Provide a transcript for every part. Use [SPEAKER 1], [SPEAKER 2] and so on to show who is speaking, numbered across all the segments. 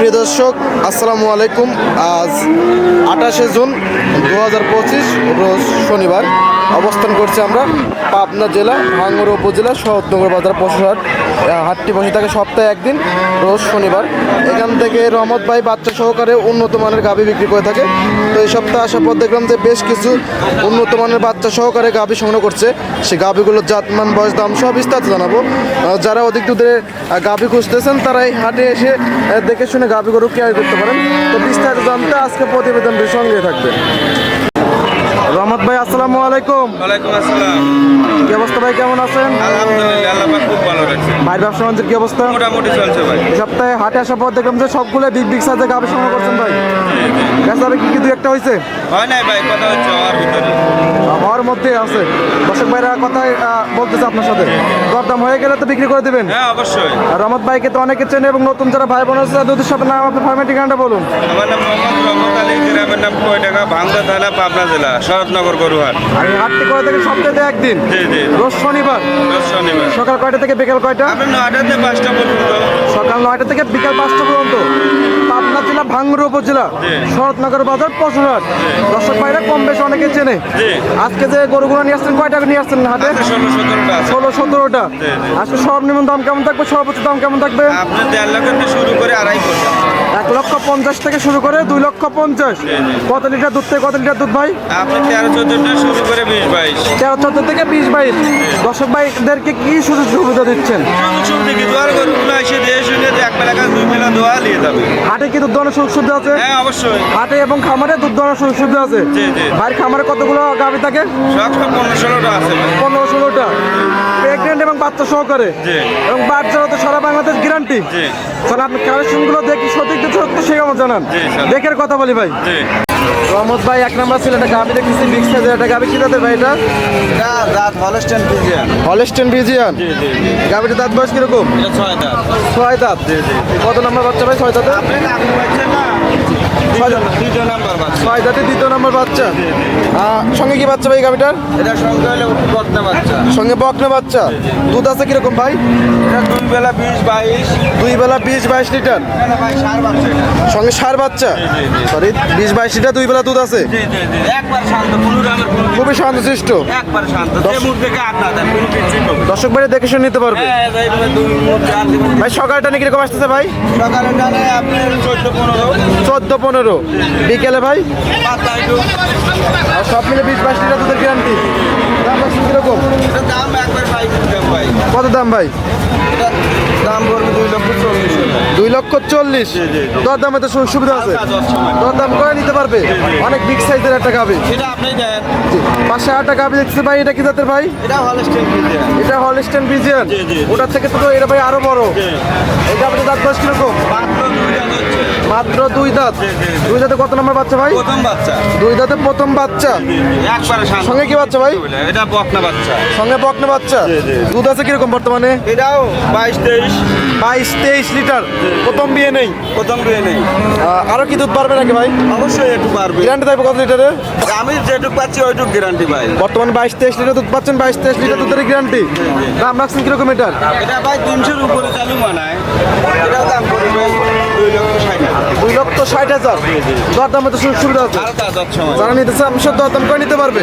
[SPEAKER 1] প্রিয় দর্শক আসসালামু আলাইকুম। আজ আঠাশে জুন দু হাজার পঁচিশ রোজ শনিবার। অবস্থান করছি আমরা পাবনা জেলা ভাঙ্গুড়া উপজেলা শহরনগর বাজার, পশুহাট হাটটি বসে থাকে সপ্তাহে একদিন, রোজ শনিবার। এখান থেকে রহমত ভাই বাচ্চা সহকারে উন্নত মানের গাভি বিক্রি করে থাকে। তো এই সপ্তাহে আসার পর দেখলাম যে বেশ কিছু উন্নত মানের বাচ্চা সহকারে গাভি সংগ্রহ করছে। সেই গাভিগুলোর জাতমান, বয়স, দাম সব বিস্তারিত জানাব। যারা অধিক দুধের গাভি খুঁজতেছেন, তারা এই হাটে এসে দেখে শুনে গাভি গরু কেয়ার করতে পারেন। তো বিস্তারিত জানতে আজকে প্রতিবেদনটির সঙ্গে থাকবে রহমত ভাই আসসালামু আলাইকুম।
[SPEAKER 2] ওয়ালাইকুম আসসালাম।
[SPEAKER 1] কি অবস্থা ভাই কেমন আছেন?
[SPEAKER 2] আলহামদুলিল্লাহ আল্লাহ পাক খুব ভালো রাখছে।
[SPEAKER 1] ভাইয়ের ব্যবসা বাণিজ্যের কি অবস্থা?
[SPEAKER 2] মোটামুটি চলছে ভাই।
[SPEAKER 1] সপ্তাহে হাটে আসার পর দেখলাম যে সবগুলো বিগ বিগ সাইজে সংগ্রহ করছেন ভাই। গাছ কি একটা হয়েছে?
[SPEAKER 2] হয় নাই ভাই কথা হচ্ছে আমার ভিতরে।
[SPEAKER 1] হওয়ার মধ্যে আছে। দর্শক ভাইরা কথাই বলতেছে আপনার সাথে। দরদাম হয়ে গেলে তো বিক্রি করে দিবেন।
[SPEAKER 2] হ্যাঁ অবশ্যই।
[SPEAKER 1] আর রহমত ভাইকে তো অনেকে চেনে এবং নতুন যারা ভাই বোন আছে তাদের সাথে নাম আপনার ফার্মের ঠিকানাটা বলুন।
[SPEAKER 2] আমার নাম মোহাম্মদ রহমত আলী গ্রামের নাম কয়টাকা ভাঙ্গা থানা পাবনা জেলা। শরৎনগর গরুহাট।
[SPEAKER 1] আর এই হাটটি করে সপ্তাহে একদিন।
[SPEAKER 2] জি জি।
[SPEAKER 1] রোজ শনিবার।
[SPEAKER 2] রোজ শনিবার।
[SPEAKER 1] সকাল কয়টা থেকে বিকাল কয়টা?
[SPEAKER 2] আপনার নয়টা থেকে পাঁচটা পর্যন্ত।
[SPEAKER 1] সকাল নয়টা থেকে বিকাল পাঁচটা পর্যন্ত পাবনা জেলা ভাঙ্গুর উপজেলা শরৎনগর বাজার পশুরহাট। দর্শক ভাইরা কম বেশ অনেকে চেনে। আজকে যে গরুগুলো নিয়ে আসছেন কয়টা নিয়ে আসছেন
[SPEAKER 2] আছে। ষোলো সতেরোটা।
[SPEAKER 1] আজকে সর্বনিম্ন দাম কেমন থাকবে? সর্বোচ্চ দাম কেমন থাকবে?
[SPEAKER 2] শুরু করে আড়াই
[SPEAKER 1] এক লক্ষ পঞ্চাশ থেকে শুরু করে দুই লক্ষ পঞ্চাশ। কত লিটার দুধ থেকে কত লিটার দুধ ভাই?
[SPEAKER 2] তেরো চোদ্দটা শুরু করে বিশ বাইশ।
[SPEAKER 1] তেরো চোদ্দ থেকে বিশ বাইশ। দর্শক ভাইদেরকে কি সুযোগ সুবিধা দিচ্ছেন
[SPEAKER 2] সুযোগ সুবিধা কি দোয়ার গরুগুলো এসে দিয়ে যে এক বেলা দুই বেলা দোয়া নিয়ে যাবে।
[SPEAKER 1] হাটে কি দুধ দোয়ানোর সুযোগ সুবিধা আছে?
[SPEAKER 2] হ্যাঁ অবশ্যই।
[SPEAKER 1] হাটে এবং খামারে দুধ দোয়ানোর সুযোগ সুবিধা আছে?
[SPEAKER 2] জি, জি।
[SPEAKER 1] ভাইয়ের খামারে কতগুলো গাভি থাকে?
[SPEAKER 2] সব সব পনেরো ষোলোটা আছে
[SPEAKER 1] পনেরো ষোলোটা। প্রেগনেন্ট এবং বাচ্চা সহকারে? এবং বাচ্চারা তো সারা বাংলাদেশ গ্যারান্টি তাহলে আপনি কালেকশনগুলো দেখি সঠিক তো সত্য সে কেমন জানান। দেখের কথা বলি ভাই। রহমত ভাই এক নাম্বার ছিল একটা গাবি দেখতেছি বিগ সাইজের একটা গাবি। কি দাঁতের ভাই এটা?
[SPEAKER 2] দাঁত হলস্টেন বিজিয়ান
[SPEAKER 1] হলস্টেন বিজিয়ান গাবিটা দাঁত বয়স কীরকম?
[SPEAKER 2] ছয় দাঁত।
[SPEAKER 1] ছয় দাঁত। কত নাম্বার বাচ্চা ভাই ছয় দাঁত
[SPEAKER 2] আপনি আপনি না।
[SPEAKER 1] ছয়-
[SPEAKER 2] বাচ্চা।
[SPEAKER 1] দাঁতে দ্বিতীয় নাম্বার বাচ্চা। সঙ্গে কি বাচ্চা ভাই গাভিটার
[SPEAKER 2] এটা সংখ্যা হলে বকনা বাচ্চা।
[SPEAKER 1] সঙ্গে বকনা বাচ্চা। দুধ আছে কীরকম ভাই?
[SPEAKER 2] এটা দুই বেলা বিশ বাইশ।
[SPEAKER 1] দুই বেলা বিশ বাইশ লিটার। সঙ্গে সার বাচ্চা। সরি বিশ বাইশ লিটার দুই বেলা দুধ আছে? খুবই শান্তশিষ্ট। দর্শক ভাই দেখে শুনে নিতে পারবে।
[SPEAKER 2] হ্যাঁ ভাই দিবেন
[SPEAKER 1] ভাই সকালটা নাকি কীরকম আসতেছে ভাই?
[SPEAKER 2] সকালে আপনি চোদ্দ পনেরো।
[SPEAKER 1] চোদ্দ পনেরো। বিকেলে ভাই? সব মিলে বিশ বাইশ লিটার দুধের গ্যারান্টি দাম রাখছেন কীরকম? কত দাম ভাই?
[SPEAKER 2] দাম পড়বে দুই লক্ষ চল্লিশ।
[SPEAKER 1] দুই লক্ষ চল্লিশ। দর দামে তো সুবিধা আছে।
[SPEAKER 2] হালকা
[SPEAKER 1] দর দাম করে নিতে পারবে। অনেক বিগ সাইজের একটা গাবি পাশে আটটা গাবি দেখছে ভাই এটা কি জাতের ভাই?
[SPEAKER 2] এটা হলস্টেন
[SPEAKER 1] বিজিয়ান
[SPEAKER 2] জি, জি।
[SPEAKER 1] ওটার থেকে তো এটা ভাই আরও বড়। এই গাবিটার দাঁত বয়স কীরকম?
[SPEAKER 2] মাত্র দুই দাঁত।
[SPEAKER 1] দুই দাঁত কত নম্বর বাচ্চা ভাই?
[SPEAKER 2] প্রথম বাচ্চা।
[SPEAKER 1] দুই দাঁতে প্রথম বাচ্চা।
[SPEAKER 2] একবারে
[SPEAKER 1] সঙ্গে কি বাচ্চা ভাই?
[SPEAKER 2] এটা বকনা বাচ্চা।
[SPEAKER 1] সঙ্গে বকনা বাচ্চা। দুধ আছে কীরকম বর্তমানে?
[SPEAKER 2] এটাও বাইশ তেইশ।
[SPEAKER 1] বাইশ তেইশ লিটার। প্রথম বিয়ে নেই।
[SPEAKER 2] প্রথম বিয়ে নেই।
[SPEAKER 1] আরও কি দুধ পারবে নাকি ভাই?
[SPEAKER 2] অবশ্যই একটু পারবে
[SPEAKER 1] গ্যারান্টি থাকবে কত লিটারে?
[SPEAKER 2] আমি যেটুকু পাচ্ছি ওইটুকু গ্যারান্টি ভাই।
[SPEAKER 1] বর্তমানে বাইশ তেইশ লিটার দুধ পাচ্ছেন বাইশ তেইশ লিটার দুধের গ্যারান্টি দাম রাখছেন কীরকম এটার?
[SPEAKER 2] এটা ভাই তিনশোর উপরে চালু মানায়। এটাও দাম পড়বে। দুই লক্ষ
[SPEAKER 1] দুই লক্ষ ষাট হাজার। দর দামে তো সুবিধা আছে যারা নিতে চান সব দরদাম করে নিতে পারবে।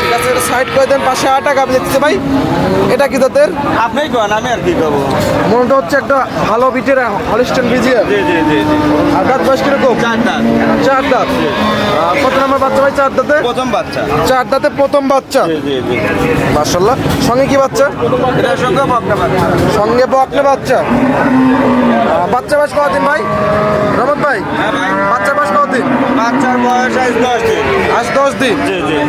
[SPEAKER 1] ঠিক আছে এটা ষাট করে দেন পাশে টাকা আপনি দেখতে ভাই। এটা কি জাতের?
[SPEAKER 2] আপনি কেন আমি আর কি করব?
[SPEAKER 1] মনটা হচ্ছে একটা ভালো বিটের হলিস্টন বিজিয়া
[SPEAKER 2] জি জি জি।
[SPEAKER 1] আর দাঁত বয়স কীরকম?
[SPEAKER 2] চার দাঁত।
[SPEAKER 1] চার দাঁত। কত নম্বর বাচ্চা ভাই? চার দাঁতে?
[SPEAKER 2] প্রথম বাচ্চা।
[SPEAKER 1] চার দাঁতে প্রথম বাচ্চা? মার্শাল্লাহ সঙ্গে কি বাচ্চা?
[SPEAKER 2] এটার সঙ্গে বকনা বাচ্চা।
[SPEAKER 1] সঙ্গে বকনে বাচ্চা। বাচ্চা বয়স কতদিন ভাই? রমত ভাই?
[SPEAKER 2] হ্যাঁ ভাই।
[SPEAKER 1] বাচ্চা বয়স কতদিন?
[SPEAKER 2] বাচ্চার বয়স আজ দশ দিন।
[SPEAKER 1] আজ দশ দিন।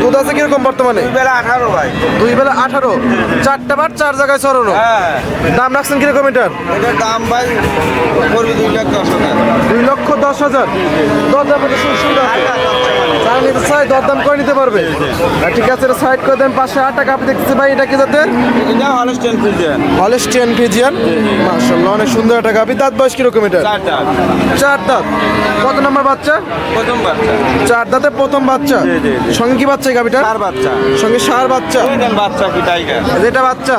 [SPEAKER 1] দুধ আছে কীরকম বর্তমানে?
[SPEAKER 2] দুই বেলা আঠারো ভাই।
[SPEAKER 1] দুই বেলা আঠারো? চারটা বার চার জায়গায় সরানো
[SPEAKER 2] হ্যাঁ।
[SPEAKER 1] দাম রাখছেন কীরকম এটার?
[SPEAKER 2] এটার দাম ভাই পড়বে দুই লাখ দশ হাজার।
[SPEAKER 1] দুই লক্ষ দশ হাজার। দরদাম এটা সুবিধা আছে যারা দরদাম করে নিতে পারবে। ঠিক আছে এটা সাইড করে দেন পাশে আটটা কাপি দেখতেছি ভাই এটা কি জাতের?
[SPEAKER 2] এটা
[SPEAKER 1] হলেস্টিয়ান ফিজিয়ান মার্শাল্লাহ অনেক সুন্দর একটা গাভি। দাঁত বয়স কীরকম এটা
[SPEAKER 2] চার দাঁত।
[SPEAKER 1] চার দাঁত। কত নম্বর বাচ্চা?
[SPEAKER 2] প্রথম বাচ্চা।
[SPEAKER 1] চার দাঁতে প্রথম বাচ্চা। সঙ্গে কি বাচ্চা গাভিটা
[SPEAKER 2] চার বাচ্চা।
[SPEAKER 1] সঙ্গে সার বাচ্চা।
[SPEAKER 2] বাচ্চা কি টাইগার
[SPEAKER 1] যেটা বাচ্চা।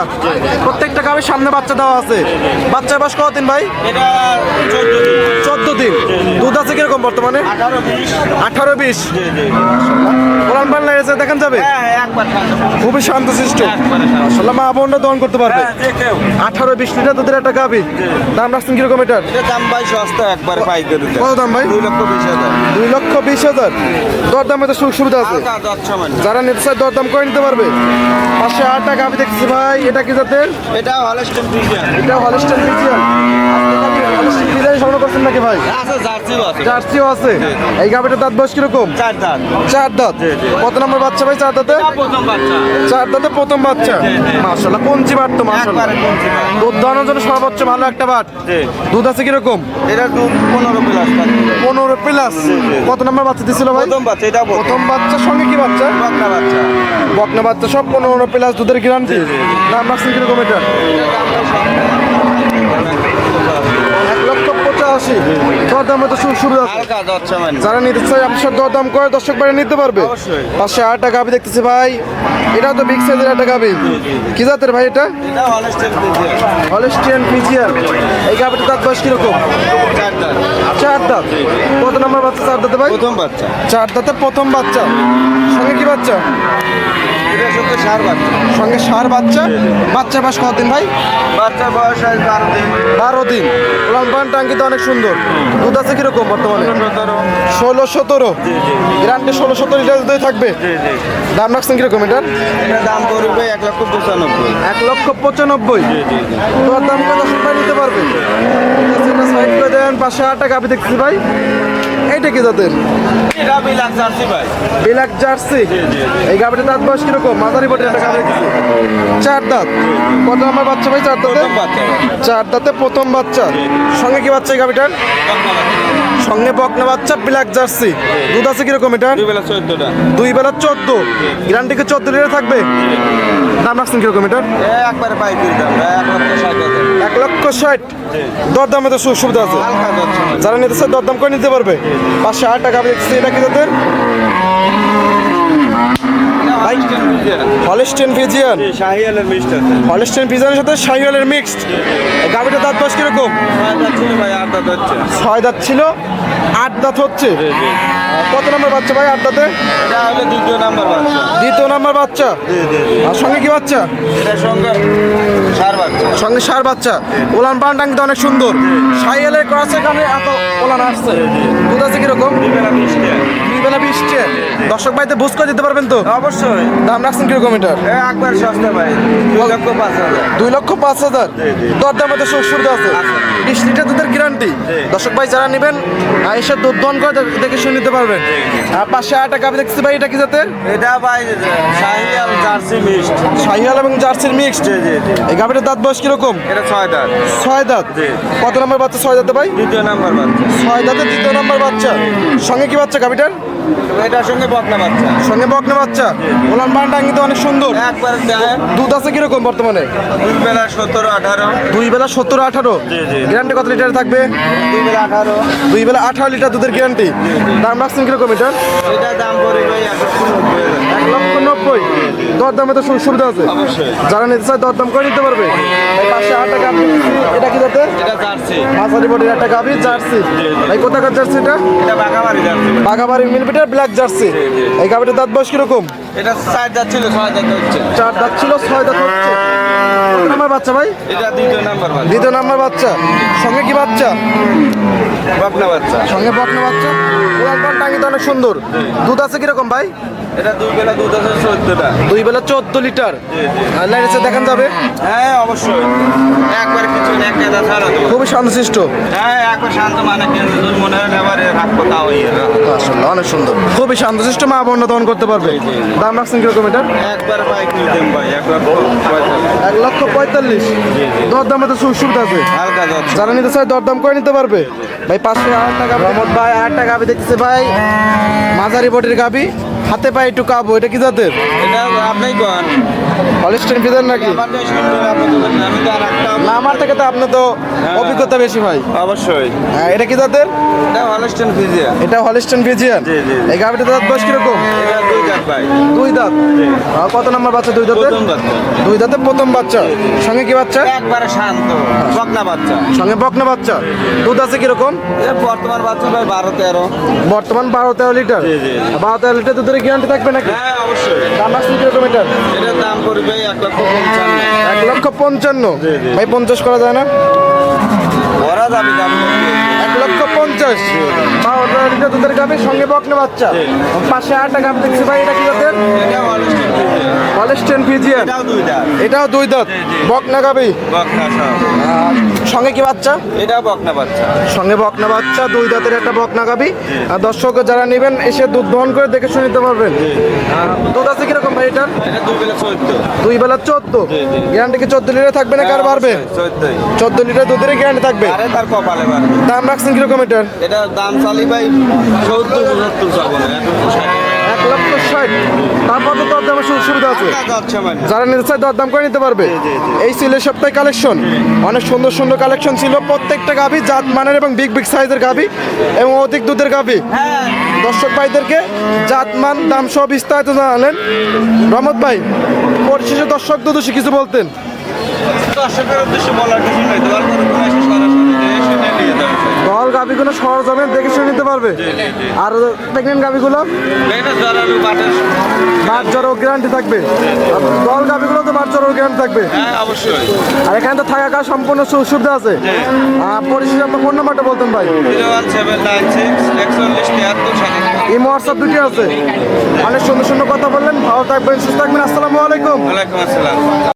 [SPEAKER 1] প্রত্যেকটা গাভির সামনে বাচ্চা দেওয়া আছে। বাচ্চার বয়স কতদিন ভাই?
[SPEAKER 2] এটা চোদ্দ দিন।
[SPEAKER 1] চোদ্দ দিন কীরকম বর্তমানে?
[SPEAKER 2] আঠারো বিশ।
[SPEAKER 1] কোরআন পান লাগেছে দেখেন যাবে? খুবই শান্তশিষ্ট।
[SPEAKER 2] একবারে
[SPEAKER 1] আসলে মা বোনরা দহন করতে পারবে। আঠারো বিশ লিটার দুধের একটা গাভি দাম রাখছেন কীরকম এটার?
[SPEAKER 2] এটা দাম ভাই সস্তা একবারে পাইকারি
[SPEAKER 1] কত দাম ভাই?
[SPEAKER 2] দুই লক্ষ বিশ হাজার।
[SPEAKER 1] দুই লক্ষ বিশ হাজার। দর দামে তো সুযোগ সুবিধা আছে। যারা নিতে চায় দর দাম করে নিতে পারবে। পাঁচশো আট টাকা আমি দেখছি ভাই। এটা কি জাতের?
[SPEAKER 2] এটা হলস্টেন
[SPEAKER 1] এটা হলিস্টার ফিজিয়ান করছেন নাকি ভাই?
[SPEAKER 2] জার্সিও আছে।
[SPEAKER 1] এই গাভিটার দাঁত বয়স কীরকম?
[SPEAKER 2] চার দাঁত।
[SPEAKER 1] চার দাঁত?
[SPEAKER 2] জি, জি।
[SPEAKER 1] কত নম্বর বাচ্চা ভাই চার দাঁতে?
[SPEAKER 2] প্রথম বাচ্চা।
[SPEAKER 1] চার দাঁতে প্রথম বাচ্চা?
[SPEAKER 2] জি, জি।
[SPEAKER 1] বাট তো
[SPEAKER 2] না।
[SPEAKER 1] দুধ দহনের জন্য সর্বোচ্চ ভালো একটা বাট?
[SPEAKER 2] জি।
[SPEAKER 1] দুধ আছে কীরকম?
[SPEAKER 2] এটা দুধ পনেরো প্লাস
[SPEAKER 1] পনেরো প্লাস কত নম্বর বাচ্চা দিছিল ভাই?
[SPEAKER 2] প্রথম বাচ্চা এটা প্রথম
[SPEAKER 1] বাচ্চার সঙ্গে কি বাচ্চা?
[SPEAKER 2] বাচ্চা বাচ্চা।
[SPEAKER 1] বকনা বাচ্চা সব পনেরো প্লাস দুধের গ্যারান্টি দাম রাখছেন কীরকম এটা? লক্ষ পঁচাশি দর দামে তো সুবিধা আছে
[SPEAKER 2] সামান্য
[SPEAKER 1] যারা নিতে চায় আপনার দর দাম করে দর্শক বাড়ি নিতে পারবে।
[SPEAKER 2] অবশ্যই।
[SPEAKER 1] পাঁচশো আট টাকা গাবি দেখতেছি ভাই। এটাও তো বিগ সাইজের একটা গাবি কি জাতের ভাই এটা?
[SPEAKER 2] এটা হলস্টেন ফ্রিজিয়ান
[SPEAKER 1] এই গাবিটা দাঁত বয়স কীরকম?
[SPEAKER 2] চার দাঁত।
[SPEAKER 1] চার দাঁত। কত নম্বর বাচ্চা চার দাঁতে ভাই?
[SPEAKER 2] প্রথম বাচ্চা।
[SPEAKER 1] চার দাঁতে প্রথম বাচ্চা। সঙ্গে কি বাচ্চা?
[SPEAKER 2] সঙ্গে সার বাচ্চা।
[SPEAKER 1] বাচ্চা? বাস কতদিন ভাই?
[SPEAKER 2] বাচ্চা বয়স বারো দিন।
[SPEAKER 1] বারো দিন। লম্বান টাঙ্কিতে অনেক সুন্দর। দুধ আছে কীরকম বর্তমানে? ষোলো সতেরো। গ্রান্টে ষোলো সতেরো লিটার দই থাকবে? দাম রাখছেন কীরকম এটার?
[SPEAKER 2] এটা দাম পড়বে এক লক্ষ পঁচানব্বই।
[SPEAKER 1] এক লক্ষ পঁচানব্বই? তোমার দাম কত নিতে পারবে? পাঁচশো আট টাকা। আমি দেখছি ভাই। এইটা কি জাতের?
[SPEAKER 2] এটা বিলাস জার্সি ভাই।
[SPEAKER 1] Black Jersey? এই গাভিটার দাঁত বয়স কীরকম? মাঝারি বটে একটা দেখছি চার দাঁত। কত আমার বাচ্চা ভাই চার দাঁতে? চার দাঁতে প্রথম বাচ্চা। সঙ্গে কি বাচ্চা এই
[SPEAKER 2] বাচ্চা।
[SPEAKER 1] সঙ্গে বকনা বাচ্চা ব্ল্যাক জার্সি। দুধ আছে কীরকম এটার?
[SPEAKER 2] দুই বেলা চোদ্দটা।
[SPEAKER 1] দুই বেলা চোদ্দ। গ্যারান্টি কি চোদ্দ লিটার থাকবে? দাম রাখছেন কীরকম এটার
[SPEAKER 2] একবারে পাইকারি দাম এক লক্ষ ষাট হাজার
[SPEAKER 1] এক লক্ষ ষাট। দর দামে তো সুযোগ সুবিধা আছে। যারা নিতে চায় দরদাম করে নিতে পারবে। পাঁচশো আট টাকা দেখছি এটা কি তাদের?
[SPEAKER 2] Holstein
[SPEAKER 1] Friesian.
[SPEAKER 2] শাহিওয়ালের মিষ্টি আছে।
[SPEAKER 1] হলিস্টেন ফিজিয়ানের সাথে শাহিওয়ালের মিক্সড। গাভিটার দাঁত কীরকম?
[SPEAKER 2] ছয় দাঁত ছিল। আট দাঁত হচ্ছে?
[SPEAKER 1] কত নম্বর বাচ্চা ভাই আট দাঁতে?
[SPEAKER 2] দ্বিতীয় নাম্বার বাচ্চা।
[SPEAKER 1] দ্বিতীয় নাম্বার বাচ্চা? আর সঙ্গে কি বাচ্চা?
[SPEAKER 2] সঙ্গে সার বাচ্চা।
[SPEAKER 1] সঙ্গে সার বাচ্চা। ওলান পানটা কিন্তু অনেক সুন্দর। সাইয়েলের ক্রসের কারণে এত ওলান আসছে। দুধ আছে কীরকম?
[SPEAKER 2] দুই বেলা মিষ্টি
[SPEAKER 1] দুই বেলা বিশটে দর্শক ভাইতে বুঝ করে দিতে পারবেন তো?
[SPEAKER 2] অবশ্যই।
[SPEAKER 1] দাম রাখছেন কীরকম এটার
[SPEAKER 2] একবার সস্তা ভাই। দুই লক্ষ পাঁচ হাজার।
[SPEAKER 1] দুই লক্ষ পাঁচ হাজার? দর দামের তো সুযোগ সুবিধা আছে। বিশ লিটার দুধের গ্যারান্টি। দর্শক ভাই যারা নেবেন এসে দুধ দন করে দেখে শুনে নিতে পারবেন। আর পাশে আট টাকা আমি দেখছি ভাই এটা কি জাতের?
[SPEAKER 2] এটা ভাই শাহিয়াল জার্সি মিক্সড।
[SPEAKER 1] শাহিয়াল এবং জার্সির মিক্সড?
[SPEAKER 2] জি জি জি।
[SPEAKER 1] এই গাভিটার দাঁত বয়স কীরকম?
[SPEAKER 2] এটা ছয় দাঁত।
[SPEAKER 1] ছয় দাঁত? কত নম্বর বাচ্চা? ছয় দাঁতে ভাই?
[SPEAKER 2] দ্বিতীয় নাম্বার বাচ্চা।
[SPEAKER 1] ছয় দাঁতে দ্বিতীয় নম্বর বাচ্চা। সঙ্গে কি বাচ্চা গাভিটার?
[SPEAKER 2] এটার সঙ্গে বকনা বাচ্চা।
[SPEAKER 1] সঙ্গে বকনা বাচ্চা? ওলান পানটা কিন্তু অনেক সুন্দর।
[SPEAKER 2] একবার
[SPEAKER 1] দুধ আছে কীরকম বর্তমানে?
[SPEAKER 2] দুই বেলা সতেরো আঠারো।
[SPEAKER 1] দুই বেলা সত্তর আঠারো। গ্যারান্টি কত লিটার থাকবে?
[SPEAKER 2] দুই বেলা আঠারো।
[SPEAKER 1] দুই বেলা আঠারো লিটার দুধের গ্যারান্টি দাম রাখছেন কীরকম এটা
[SPEAKER 2] এটা দাম পড়ে ভাই একশো।
[SPEAKER 1] এক লক্ষ নব্বই। দর দামে তো সুবিধা আছে। যারা নিতে চায় দর দাম করে নিতে পারবে। আট টাকা এটা কি যাতে মাঝারি বডির একটা গাভি জার্সি। এই কোথাকার জার্সি এটা?
[SPEAKER 2] বাঘাবাড়ি
[SPEAKER 1] মিলপিটার ব্ল্যাক জার্সি। এই গাভিটার দাঁত বয়স কীরকম?
[SPEAKER 2] এটা চার দাঁত ছিল ছয় দাঁত হচ্ছে।
[SPEAKER 1] চার দাঁত ছিল ছয় দাঁত হচ্ছে। নাম্বার বাচ্চা ভাই?
[SPEAKER 2] এটা দ্বিতীয় নাম্বার বাচ্চা।
[SPEAKER 1] দ্বিতীয় নাম্বার বাচ্চা। সঙ্গে কি বাচ্চা?
[SPEAKER 2] বকনা বাচ্চা।
[SPEAKER 1] সঙ্গে বকনা বাচ্চা। অনেক সুন্দর। দুধ আছে কীরকম ভাই?
[SPEAKER 2] এটা দুই বেলা দুধ আছে চোদ্দটা।
[SPEAKER 1] দুই বেলা চোদ্দ লিটার। এসে দেখান যাবে?
[SPEAKER 2] হ্যাঁ অবশ্যই। একবার কিছু এক কেদা ছাড়া
[SPEAKER 1] খুবই শান্তশিষ্ট।
[SPEAKER 2] হ্যাঁ একবার শান্ত মানে মনে হয় এবারে তাও ইয়ে
[SPEAKER 1] মাশাআল্লাহ অনেক সুন্দর। খুবই শান্তশিষ্ট মা বন্য দহন করতে পারবে। দাম রাখছেন কীরকম এটা?
[SPEAKER 2] একবার বাইক নিতেন ভাই? এক লক্ষ।
[SPEAKER 1] এক লক্ষ পঁয়তাল্লিশ। দর দামে তো সুবিধা আছে। যারা নিতে চায় দরদাম করে নিতে পারবে। ভাই পাঁচশো আট টাকা। রহমত ভাই আট টাকা। গাবি দেখতেছে ভাই মাঝারি বটির গাবি। হাতে পায়ে একটু কাবো এটা কি জাতের?
[SPEAKER 2] এটা আপনি কোন?
[SPEAKER 1] হলিস্টেন ফিজার নাকি? না আমার থেকে তো আপনার তো অভিজ্ঞতা বেশি ভাই
[SPEAKER 2] অবশ্যই।
[SPEAKER 1] হ্যাঁ, এটা কি জাতের?
[SPEAKER 2] এটা হলস্টেন ফিজিয়ান
[SPEAKER 1] এটা হলিস্টেন ফিজিয়ান। এই গাভিটা দাঁত বয়স কীরকম?
[SPEAKER 2] ভাই।
[SPEAKER 1] দুই দাঁত। কত নম্বর বাচ্চা দুই দাঁতের? দুই দাঁতে প্রথম বাচ্চা। সঙ্গে কি বাচ্চা?
[SPEAKER 2] একবারে শান্ত বকনা বাচ্চা।
[SPEAKER 1] সঙ্গে বকনা বাচ্চা। দুধ আছে কীরকম?
[SPEAKER 2] বর্তমান বাচ্চা ভাই বারো তেরো।
[SPEAKER 1] বর্তমান বারো তেরো লিটার। বারো তেরো লিটার দুধের গ্যারান্টি থাকবে নাকি?
[SPEAKER 2] হ্যাঁ অবশ্যই।
[SPEAKER 1] দাম আসছে কীরকম এটার?
[SPEAKER 2] এটার দাম করবে এক লক্ষ পঞ্চান্ন।
[SPEAKER 1] এক লক্ষ পঞ্চান্ন। ভাই পঞ্চাশ করা যায় না?
[SPEAKER 2] ওরা যাবে দাম
[SPEAKER 1] এক লক্ষ পঞ্চাশ। তেরো লিটার দুধের গাভি সঙ্গে বকনা বাচ্চা। পাশে আটটা গাভি দেখছি ভাই এটা কি জাতের?
[SPEAKER 2] এটা হলস্টেন ফিজিয়া
[SPEAKER 1] হলিস্টেন ফিজিয়ান
[SPEAKER 2] এটাও
[SPEAKER 1] দুই দাঁত। বকনা আর সঙ্গে কি বাচ্চা?
[SPEAKER 2] এটাও বকনা বাচ্চা।
[SPEAKER 1] সঙ্গে বকনা বাচ্চা দুই দাঁতের একটা বকনা গাবি আর দর্শক যারা নেবেন এসে দুধ দহন করে দেখে শুনে নিতে পারবেন। দুধ আছে কীরকম ভাই এটার?
[SPEAKER 2] এটা দুই বেলা চোদ্দ।
[SPEAKER 1] গ্যারান্টি কি চোদ্দ লিটার থাকবে না কার বাড়বে
[SPEAKER 2] চোদ্দই।
[SPEAKER 1] চোদ্দ লিটার দুধের গ্যারান্টি থাকবে?
[SPEAKER 2] আরে তার কপালে বাড়বে
[SPEAKER 1] দাম রাখছেন কীরকম এটার?
[SPEAKER 2] এটার দাম চালি ভাই সত্তর পঁচাত্তর যাব না
[SPEAKER 1] এক লক্ষ ষাট। তারপর তো দরদামের সুযোগ সুবিধা আছে।
[SPEAKER 2] মানে
[SPEAKER 1] যারা নিতে চায় দরদাম করে নিতে পারবে। এই ছিল সপ্তাহে কালেকশন অনেক সুন্দর সুন্দর কালেকশন ছিল। প্রত্যেকটা গাভি জাত মানের এবং বিগ বিগ সাইজের গাভি এবং অধিক দুধের গাভি।
[SPEAKER 2] হ্যাঁ।
[SPEAKER 1] দর্শক ভাইদেরকে জাতমান দাম সহ বিস্তারিত জানালেন। রহমত ভাই পরিশেষে দর্শক দুদোষী কিছু বলতেন।
[SPEAKER 2] দর্শকের উদ্দেশ্যে বলার কিছু নেই তোমার কোনো কোনো এসে সরাসরি এসে নিয়ে নিয়ে
[SPEAKER 1] দল গাভিগুলো সরজমে দেখে শুনে নিতে পারবে। আর প্রেগনেন্ট গাভিগুলো? বাদ জ্বরও গ্যারান্টি থাকবে। দল গাভিগুলো তো বাদ জ্বরও গ্যারান্টি থাকবে।
[SPEAKER 2] হ্যাঁ অবশ্যই।
[SPEAKER 1] আর এখানে তো থাকা খাওয়া সম্পূর্ণ সুবিধা আছে। পরিশেষে আপনার ফোন নাম্বারটা বলতেন ভাই। এই হোয়াটসঅ্যাপ দুটি আছে। অনেক সুন্দর সুন্দর কথা বললেন। ভালো থাকবেন সুস্থ থাকবেন। আসসালামু আলাইকুম।
[SPEAKER 2] আসসালাম।